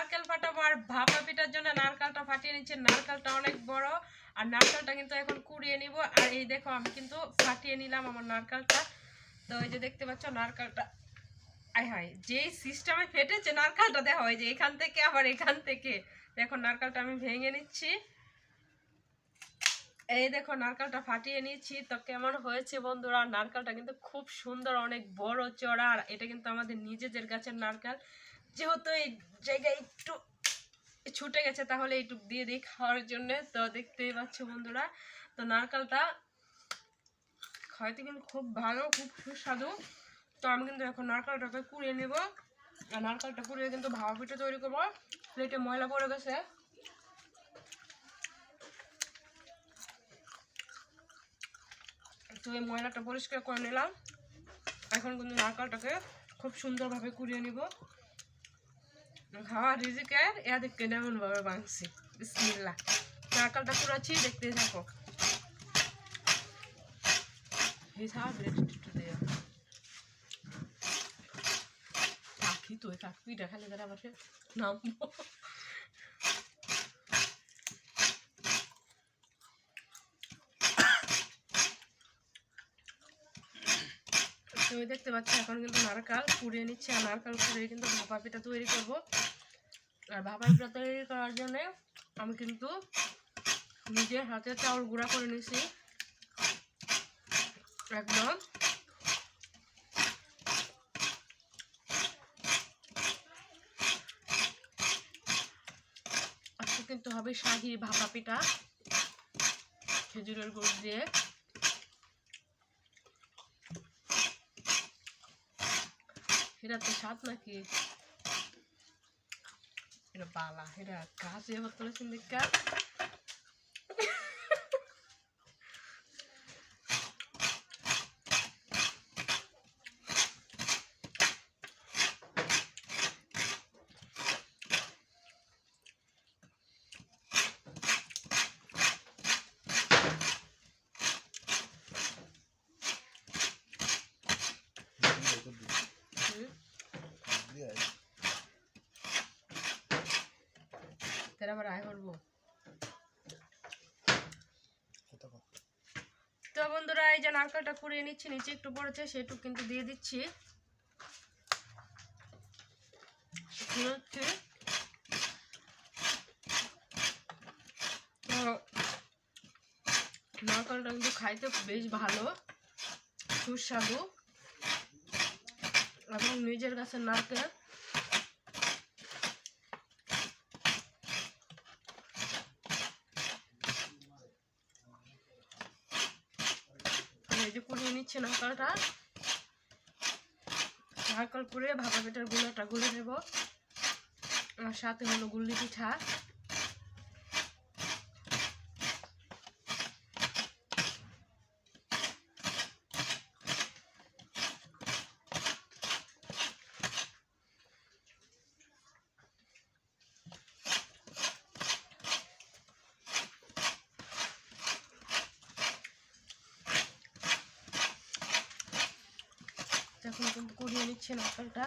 নারকেল ফাটাবো আর ভাপা পিঠার জন্য নারকেলটা ফাটিয়ে নিচ্ছে। নারকেলটা অনেক বড় আর নারকেলটা কিন্তু এখন কুড়িয়ে নিব। আর এই দেখো, আমি কিন্তু ফাটিয়ে নিলাম আমার নারকেলটা। তো এই যে দেখতে পাচ্ছ নারকেলটা। আয় হায়, যেই সিস্টেমে ফেটেছে নারকেলটা, দেখো এই যে এখান থেকে আবার এখান থেকে। দেখো নারকেলটা আমি ভেঙে নিচ্ছি। এই দেখো নারকেলটা ফাটিয়ে নিয়েছি তো কেমন হয়েছে বন্ধুরা? নারকেলটা কিন্তু খুব সুন্দর, অনেক বড় চড়া। আর এটা কিন্তু আমাদের নিজেদের গাছের নারকেল। যেহেতু এই জায়গায় একটু ছুটে গেছে, তাহলে একটু দিয়ে দিই খাওয়ার জন্য। তো দেখতেই পাচ্ছ বন্ধুরা, তো নারকেলটা খাইতে কিন্তু খুব ভালো, খুব সুস্বাদু। তো আমি কিন্তু এখন নারকেলটাকে কুড়িয়ে নেব। আর নারকেলটা কুড়িয়ে কিন্তু ভাবা পিঠা তৈরি করব। প্লেটে ময়লা পড়ে গেছে। তো এই ময়লাটা পরিষ্কার করে নিলাম। এখন কিন্তু নারকেলটাকে খুব সুন্দরভাবে কুড়িয়ে নিব। খাওয়া রিজিকের এদিকে এমনভাবে বাংছি বিসমিল্লা নারকেলটা কুড়াচ্ছি দেখতে থাকো। হিসাব একটু দেওয়া পাখি তো পাখিটা খালি তারা বসে নামবো তুমি দেখতে পাচ্ছ এখন কিন্তু নারকেল কুড়িয়ে নিচ্ছে, আর নারকেল কুড়িয়ে কিন্তু ভাপা পিঠা তৈরি করব। আর ভাপা পিঠা তৈরি করার জন্য আমি কিন্তু নিজের হাতে চাউল গুঁড়া করে নিছি একদম। কিন্তু হবে শাহি ভাপা পিঠা, খেজুরের গুড় দিয়ে। এটা তো স্বাদ নাকি? এটা বালা এটা গাছ এবার তুলেছেন দেখা তেরা আবার আয় করব। তো বন্ধুরা, এই যে নারকেলটা কুড়িয়ে নিচ্ছি, নিচে একটু পড়েছে, সেটুকু কিন্তু দিয়ে দিচ্ছি। নারকেলটা কিন্তু খাইতে বেশ ভালো, সুস্বাদু। এবং নিজের কাছে নারকেল এই যে কুড়িয়ে নিচ্ছে নারকেলটা নারকেল কুড়িয়ে ভাপা পিঠার গুঁড়োটা গুলে নেব। আর সাথে হলো গুল্লি পিঠা। এখন কিন্তু কুড়িয়ে নিচ্ছে নারকেলটা।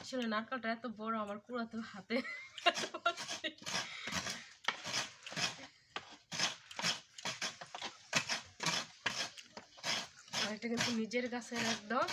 আসলে নারকেলটা এত বড় আমার কুড়াতে হাতে। এটা কিন্তু নিজের গাছের একদম।